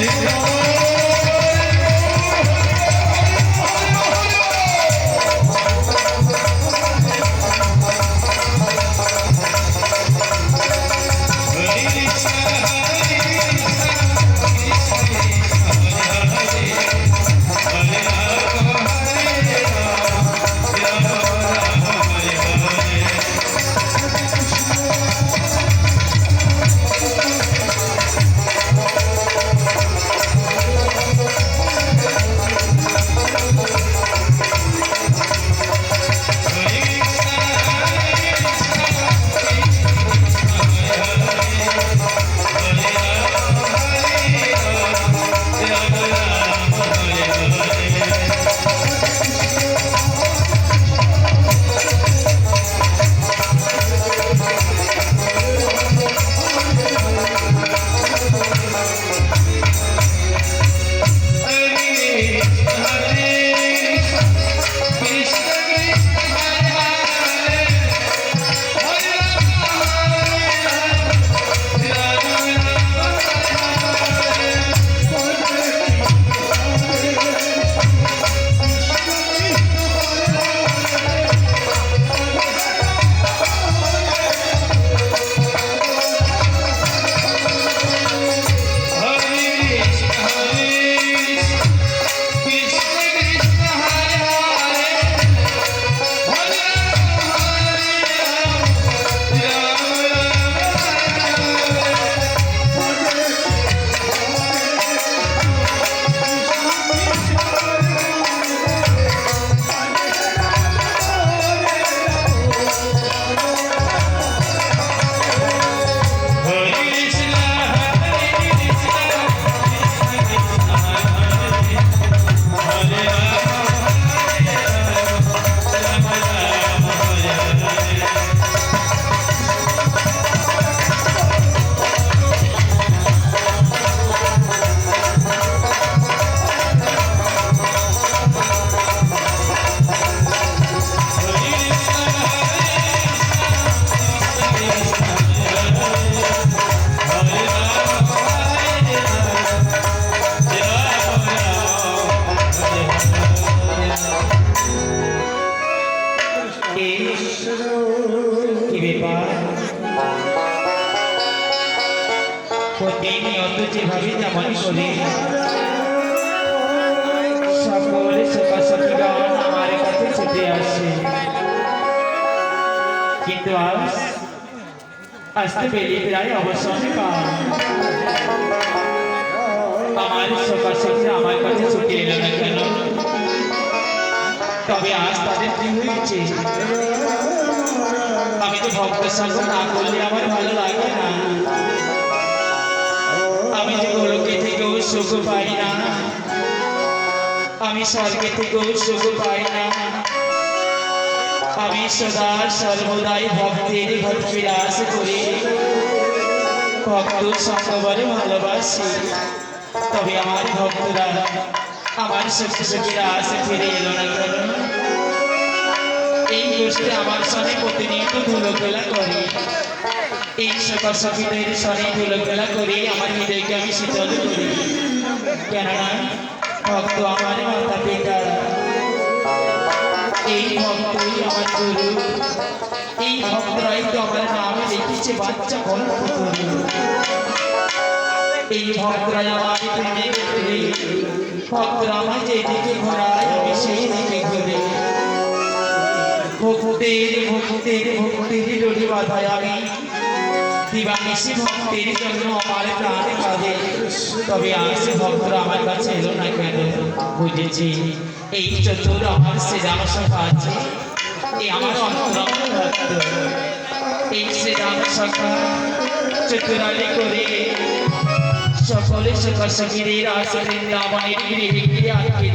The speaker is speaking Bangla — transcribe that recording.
কি প্রতিনিয়ত যেভাবে তেমন করে সকলে সকাশকীগণ আমার কাছে ছুটে আমার কাছে ছুটে এলো না কেন? তবে আজ তাদের কি হয়েছে আমি তো ভক্ত সঙ্গ না করলে আমার ভালো লাগে না আমি যে গোলকে থেকেও সুখ পাই না আমি স্বর্গে থেকেও সুখ পাই না আমি সদা সর্বদাই ভক্তের ঘর বিলাস করি ভক্ত সঙ্গবরে ভালোবাসি তবে আমার ভক্তরা আমার সত্যি সত্যিরা আসে ফিরে এলো না কেন এই গোষ্ঠী আমার সনে প্রতিনিয়ত ধুলো খেলা করে। এই সকাল সকিদের সনে ধুলো খেলা করে আমার হৃদয়কে আমি শীতল করি। কেননা, ভক্ত আমার মাতা পিতা। এই ভক্তই আমার গুরু। এই ভক্তরাই তো আমার নামে লিখেছে, বাচ্চা গল্প এই ভক্তরা আমার ভক্তরা আমার যেদিকে ঘোরায় আমি সেই দিকে ঘুরে। ভক্তের ভক্তের ভক্তের ডোরি বাধায় আমি। দিবানিসি ভক্তের জন্য আমার প্রাণ কাঁদে। তবে আজ ভক্তরা আমার কাছে এলো না কেন? বুঝেছি। এই চতুর আমার শ্রীরাম সভা আছে। এই আমার অন্তরঙ্গ এই শ্রীরাম সভা চতুরালি করে সকলে সুখ সখীদের আশ্রয় বৃন্দাবনের গৃহে গিয়ে আটকে